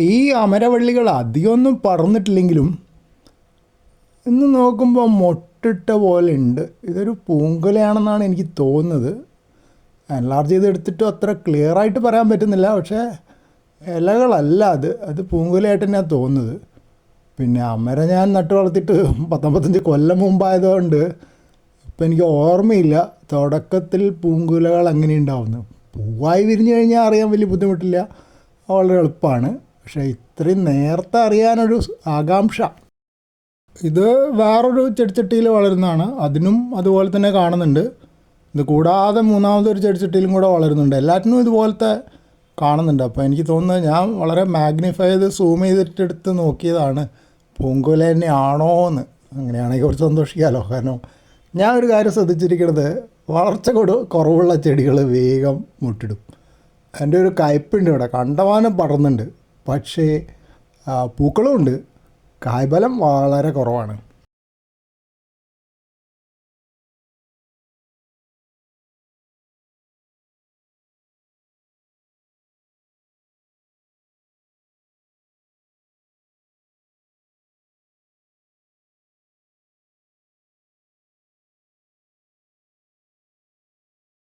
ഈ അമരവള്ളികൾ അധികമൊന്നും പറന്നിട്ടില്ലെങ്കിലും ഇന്ന് നോക്കുമ്പോൾ മൊട്ടിട്ട പോലെ ഉണ്ട്. ഇതൊരു പൂങ്കുലയാണെന്നാണ് എനിക്ക് തോന്നുന്നത്. എൻലാർജ് ചെയ്ത് എടുത്തിട്ടും അത്ര ക്ലിയർ ആയിട്ട് പറയാൻ പറ്റുന്നില്ല. പക്ഷേ ഇലകളല്ല അത്. അത് പൂങ്കുലയായിട്ട് തന്നെയാണ് തോന്നുന്നത്. പിന്നെ അമര ഞാൻ നട്ടു വളർത്തിയിട്ട് പത്തൊമ്പത്തഞ്ച് കൊല്ലം മുമ്പായതുകൊണ്ട് ഇപ്പം എനിക്ക് ഓർമ്മയില്ല തുടക്കത്തിൽ പൂങ്കുലകൾ അങ്ങനെ ഉണ്ടാവുന്നു പൂവായി വിരിഞ്ഞു കഴിഞ്ഞാൽ അറിയാൻ വലിയ ബുദ്ധിമുട്ടില്ല. വളരെ എളുപ്പമാണ് പക്ഷേ ഇത്രയും നേരത്തെ അറിയാനൊരു ആകാംക്ഷ. ഇത് വേറൊരു ചെടിച്ചട്ടിയിൽ വളരുന്നതാണ്. അതിനും അതുപോലെ തന്നെ കാണുന്നുണ്ട്. ഇത് കൂടാതെ മൂന്നാമതൊരു ചെടിച്ചട്ടിയിലും കൂടെ വളരുന്നുണ്ട്. എല്ലാറ്റിനും ഇതുപോലത്തെ കാണുന്നുണ്ട്. അപ്പോൾ എനിക്ക് തോന്നുന്നത് ഞാൻ വളരെ മാഗ്നിഫൈ ചെയ്ത് സൂം ചെയ്തിട്ടെടുത്ത് നോക്കിയതാണ്. പൂങ്കുല തന്നെയാണോ എന്ന്. അങ്ങനെയാണെങ്കിൽ കുറച്ച് സന്തോഷിക്കാമല്ലോ കാരണം ഞാൻ ഒരു കാര്യം ശ്രദ്ധിച്ചിരിക്കുന്നത് വളർച്ച കൊടു കുറവുള്ള ചെടികൾ വേഗം മുട്ടിടും. എന്റെ ഒരു കയ്പുണ്ട് ഇവിടെ. കണ്ടമാനം പറന്നുണ്ട് പക്ഷേ ആ, പൂക്കളും ഉണ്ട്. കായ്ഫലം വളരെ കുറവാണ്.